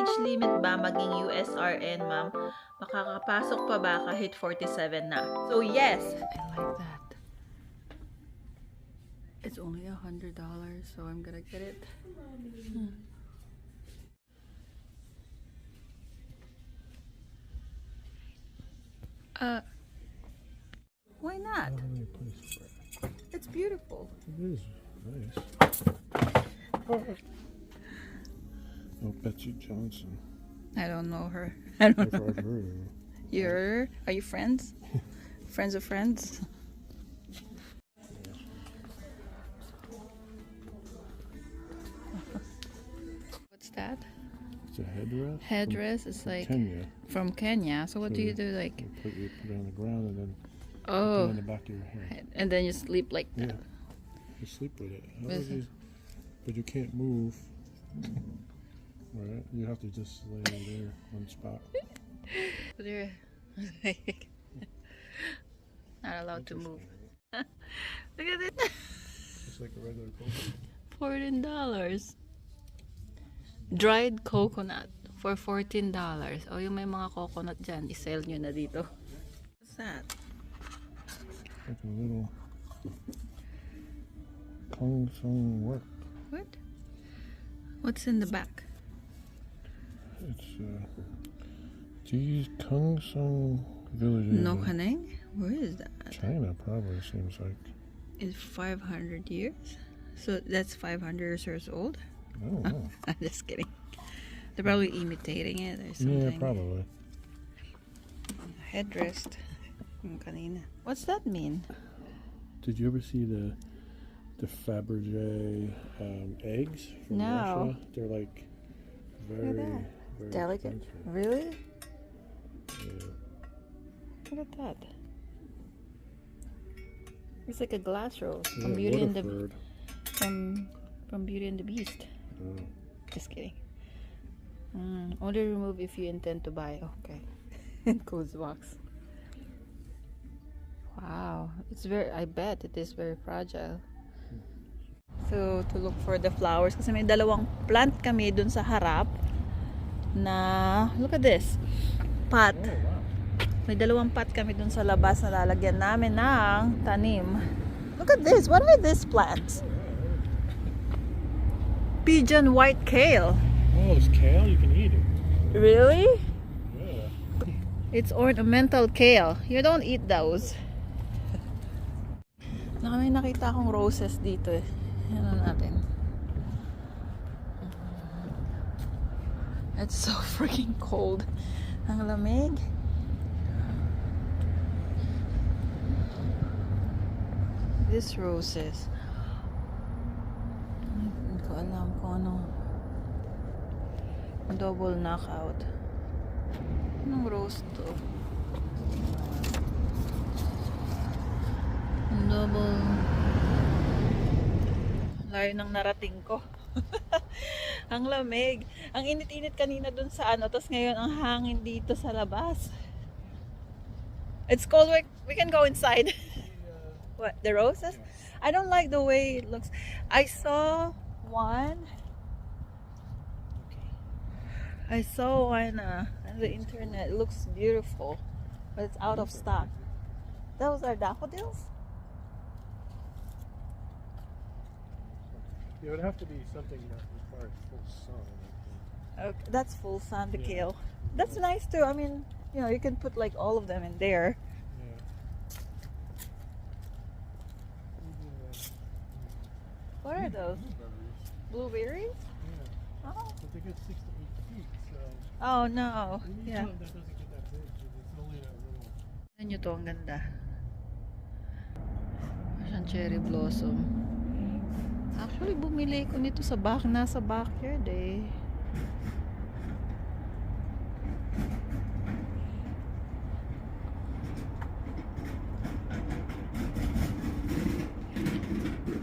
age limit ba maging USRN, ma'am? Makakapasok pa ba kahit 47 na? So, yes. I like that. It's only a hundred dollars, so I'm gonna get it. Uh, why not? It's beautiful. It is nice. Oh, Betsy Johnson. I don't know her. I don't know. heard her. You're are you friends? friends of friends? What's that? It's a headdress. Headdress is like Kenya. from Kenya. So what do you do like You put, you put it on the ground and then put it oh on the back of your head. and then you sleep like that. Yeah. You sleep with it. With you, but you can't move. Right? You have to just lay there one spot. They're not allowed to move. Look at it. Just like a regular coconut. Fourteen dollars. Dried coconut for fourteen dollars. Oh, yung may mga coconut dyan, isell nyo na dito. What's that? Like a little Kung Sung work. What? What's in the back? It's uh, these Kung Sung villages. No in Kaneng? Where is that? China probably seems like. It's 500 years? So that's 500 years old? I don't know. I'm just kidding. They're probably imitating it or something. yeah, probably. Headrest. Yung. What's that mean? Did you ever see the the Fabergé um, eggs from No. Russia? They're like very, that. Very Delicate? expensive. Really? Yeah. Look at that. It's like a glass rose Yeah, from Beauty and the from from Beauty and the Beast. Oh. Just kidding. Mm, only remove if you intend to buy. Okay. Codes box. Wow, it's very. I bet it is very fragile. So to look for the flowers kasi may dalawang plant kami dun sa harap na look at this pot. Oh. May dalawang pot kami dun sa labas na lalagyan namin ng tanim. Look at this. What are these plants? Pigeon white kale. Oh, it's kale. You can eat it. Really? Yeah. It's ornamental kale. You don't eat those. Na may nakita akong roses dito eh. Ano natin. It's so freaking cold. Ang lamig. This roses. Hindi ko alam kung ano. Double knockout. Anong rose to? Double... Layo ng narating ko. ang lamig. Ang init-init kanina dun sa ano, tapos ngayon ang hangin dito sa labas. It's cold. We, can go inside. what? The roses? I don't like the way it looks. I saw one. I saw one uh, on the internet. It looks beautiful, but it's out of stock. Those are daffodils. It would have to be something that requires full sun. I Okay, that's full sun. The Yeah. kale. That's nice too. I mean, you know, you can put like all of them in there. What are those? Blueberries. Blueberries? Yeah. Oh. But they get six to eight feet, so Oh no. Yeah. that doesn't get that big. It's only that little. Nyo to, ang ganda. Siyang cherry blossom. Actually, bumili ko nito sa back, nasa backyard eh.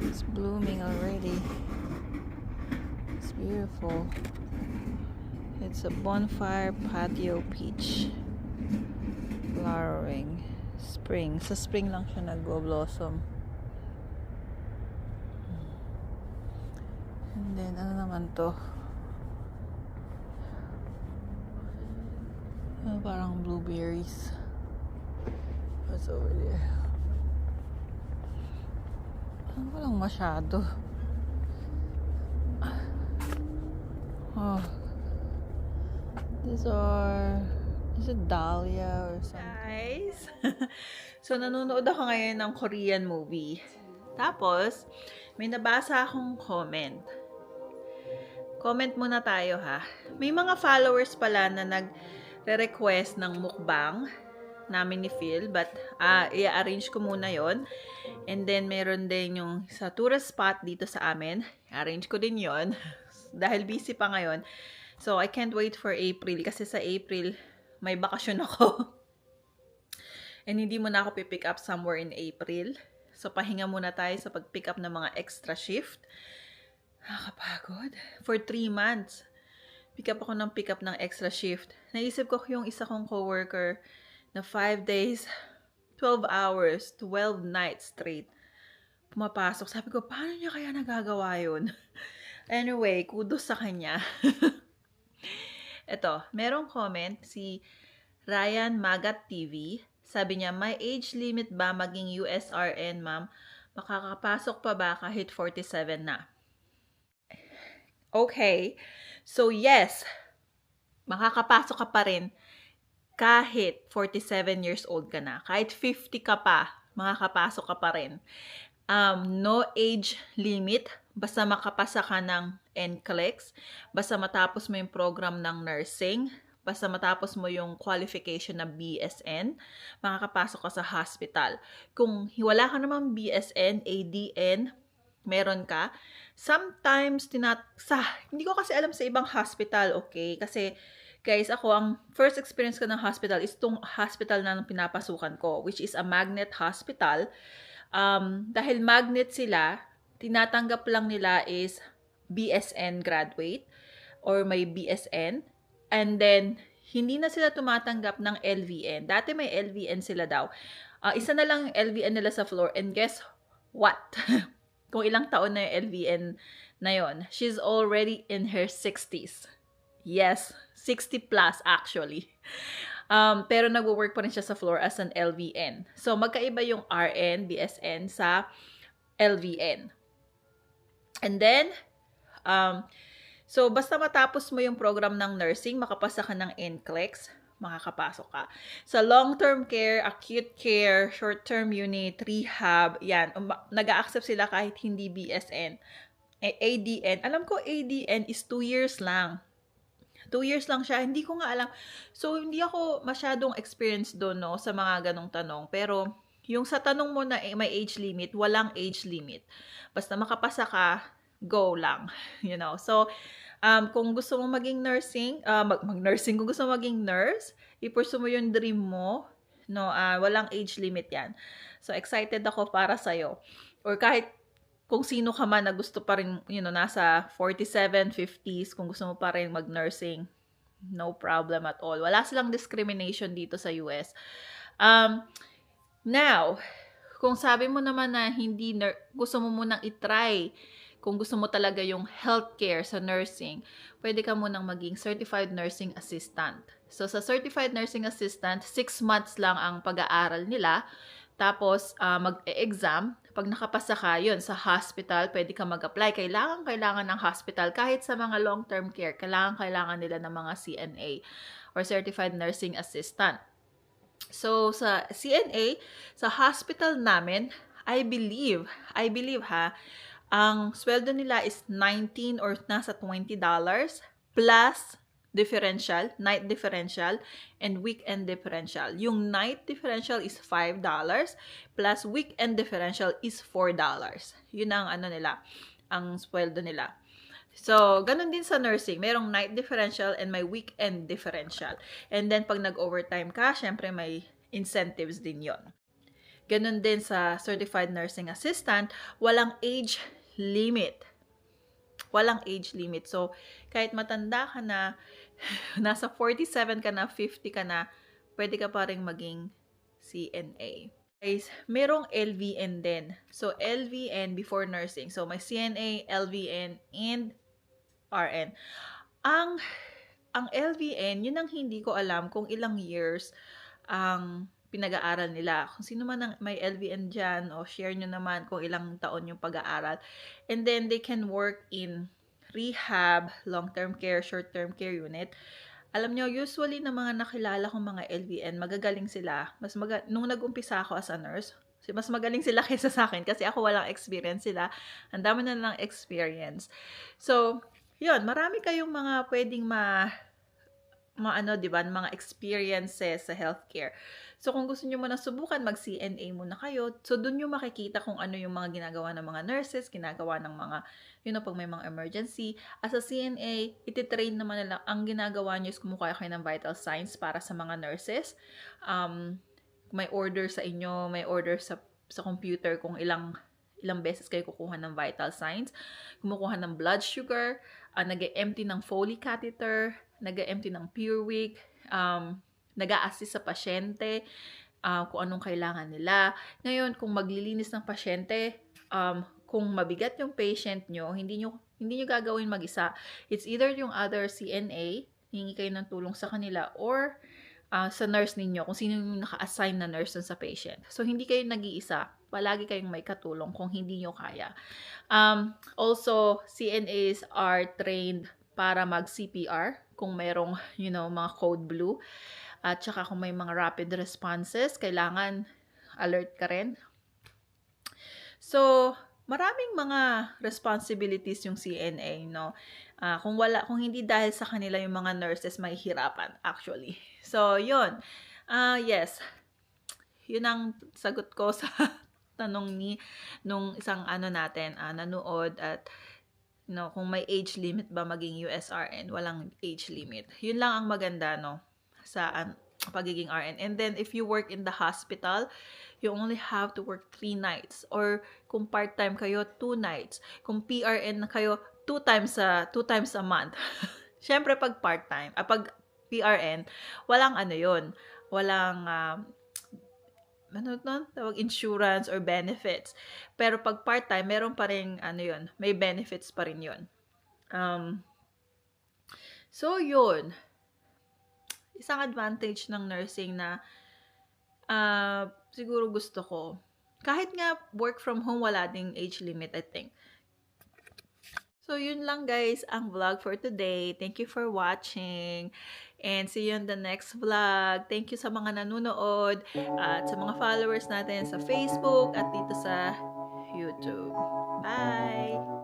It's blooming already. It's beautiful. It's a bonfire patio peach flowering spring sa spring lang siya nagbo-blossom then ano naman to Ano parang blueberries. What's over there? Ano walang masyado. Oh. These are... Is it Dahlia or something? Guys, so nanonood ako ngayon ng Korean movie. Tapos, may nabasa akong comment. Comment muna tayo ha. May mga followers pala na nag-request ng mukbang namin ni Phil, but ah i-arrange ko muna yon And then, meron din yung sa tourist spot dito sa amin. Arrange ko din yon Dahil busy pa ngayon. So, I can't wait for April kasi sa April, may bakasyon ako. And hindi mo na ako pipick up somewhere in April. So, pahinga muna tayo sa pag-pick up ng mga extra shift. Nakakapagod. For three months. Pick up ako ng pick up ng extra shift. Naisip ko yung isa kong coworker na 5 days, 12 hours, 12 nights straight. Pumapasok. Sabi ko, paano niya kaya nagagawa yun? anyway, kudos sa kanya. Ito, merong comment si Ryan Magat TV. Sabi niya, may age limit ba maging USRN, ma'am? Makakapasok pa ba kahit 47 na? Okay. So, yes. Makakapasok ka pa rin kahit 47 years old ka na. Kahit 50 ka pa, makakapasok ka pa rin. Um, no age limit. Basta makapasa ka ng NCLEX. Basta matapos mo yung program ng nursing. Basta matapos mo yung qualification na BSN, makakapasok ka sa hospital. Kung wala ka naman BSN, ADN, meron ka, sometimes tinat sa hindi ko kasi alam sa ibang hospital, okay? Kasi guys, ako ang first experience ko ng hospital is tong hospital na pinapasukan ko, which is a magnet hospital. Um, dahil magnet sila, tinatanggap lang nila is BSN graduate or may BSN. And then, hindi na sila tumatanggap ng LVN. Dati may LVN sila daw. Ah, isa na lang LVN nila sa floor. And guess what? Kung ilang taon na yung LVN na yon, she's already in her 60s. Yes, 60 plus actually. Um, pero nagwo-work pa rin siya sa floor as an LVN. So, magkaiba yung RN, BSN sa LVN. And then, um, so basta matapos mo yung program ng nursing, makapasa ka ng NCLEX, makakapasok ka. Sa long-term care, acute care, short-term unit, rehab, yan, um, nag-a-accept sila kahit hindi BSN. Eh, ADN, alam ko ADN is 2 years lang. 2 years lang siya. Hindi ko nga alam. So, hindi ako masyadong experienced doon, no, sa mga ganong tanong. Pero, yung sa tanong mo na eh, may age limit, walang age limit. Basta makapasa ka, go lang. You know? So, um, kung gusto mo maging nursing, uh, mag, mag-nursing, kung gusto mo maging nurse, i-pursue mo yung dream mo, no, uh, walang age limit yan. So, excited ako para sa'yo. Or kahit kung sino ka man na gusto pa rin, you know, nasa 47, 50s, kung gusto mo pa rin mag-nursing, no problem at all. Wala silang discrimination dito sa US. Um, now, kung sabi mo naman na hindi, gusto mo munang itry, kung gusto mo talaga yung healthcare sa nursing, pwede ka munang maging certified nursing assistant. So, sa certified nursing assistant, 6 months lang ang pag-aaral nila. Tapos, uh, mag-exam. Pag nakapasa ka, yun, sa hospital, pwede ka mag-apply. Kailangan, kailangan ng hospital. Kahit sa mga long-term care, kailangan, kailangan nila ng mga CNA or Certified Nursing Assistant. So, sa CNA, sa hospital namin, I believe, I believe ha, ang sweldo nila is 19 or nasa $20 plus differential, night differential, and weekend differential. Yung night differential is $5 plus weekend differential is $4. Yun ang ano nila, ang sweldo nila. So, ganun din sa nursing. Merong night differential and may weekend differential. And then, pag nag-overtime ka, syempre may incentives din yon. Ganun din sa certified nursing assistant, walang age limit. Walang age limit. So, kahit matanda ka na, nasa 47 ka na, 50 ka na, pwede ka pa rin maging CNA. Guys, merong LVN din. So, LVN before nursing. So, may CNA, LVN, and RN. Ang ang LVN, yun ang hindi ko alam kung ilang years ang pinag-aaral nila. Kung sino man ang may LVN dyan, o share nyo naman kung ilang taon yung pag-aaral. And then, they can work in rehab, long-term care, short-term care unit. Alam nyo, usually na mga nakilala kong mga LVN, magagaling sila. Mas maga- Nung nag-umpisa ako as a nurse, mas magaling sila kaysa sa akin kasi ako walang experience sila. Ang dami na lang experience. So, yun, marami kayong mga pwedeng ma maano, 'di ba, mga experiences sa healthcare. So kung gusto niyo muna subukan, mag-CNA muna kayo. So doon niyo makikita kung ano yung mga ginagawa ng mga nurses, ginagawa ng mga you know, pag may mga emergency. As a CNA, ititrain naman nila, ang ginagawa niyo is kumukuha kayo ng vital signs para sa mga nurses. Um, may order sa inyo, may order sa sa computer kung ilang ilang beses kayo kukuha ng vital signs, kumukuha ng blood sugar, uh, nag-empty ng Foley catheter, nag-empty ng PureWick, um, nag-a-assist sa pasyente, uh, kung anong kailangan nila. Ngayon, kung maglilinis ng pasyente, um, kung mabigat yung patient nyo, hindi nyo, hindi nyo gagawin mag-isa. It's either yung other CNA, hingi kayo ng tulong sa kanila, or uh, sa nurse ninyo, kung sino yung naka-assign na nurse sa patient. So, hindi kayo nag-iisa. Palagi kayong may katulong kung hindi nyo kaya. Um, also, CNAs are trained para mag-CPR kung merong, you know, mga code blue. At saka kung may mga rapid responses, kailangan alert ka rin. So, maraming mga responsibilities yung CNA, no? Ah, kung wala, kung hindi dahil sa kanila yung mga nurses, mahihirapan, actually. So, yun. Ah, yes. Yun ang sagot ko sa tanong ni nung isang ano natin, ah, nanood at no, kung may age limit ba maging USRN, walang age limit. Yun lang ang maganda, no, sa an- pagiging RN. And then, if you work in the hospital, you only have to work three nights. Or, kung part-time kayo, two nights. Kung PRN na kayo, two times a, two times a month. Siyempre, pag part-time, ah, pag PRN, walang ano yun. Walang, um, ano to? Tawag insurance or benefits. Pero pag part-time, meron pa rin, ano yun, may benefits pa rin yun. Um, so, yun. Isang advantage ng nursing na ah, siguro gusto ko. Kahit nga work from home, wala ding age limit, I think. So, yun lang guys ang vlog for today. Thank you for watching. And see you on the next vlog. Thank you sa mga nanonood at sa mga followers natin sa Facebook at dito sa YouTube. Bye!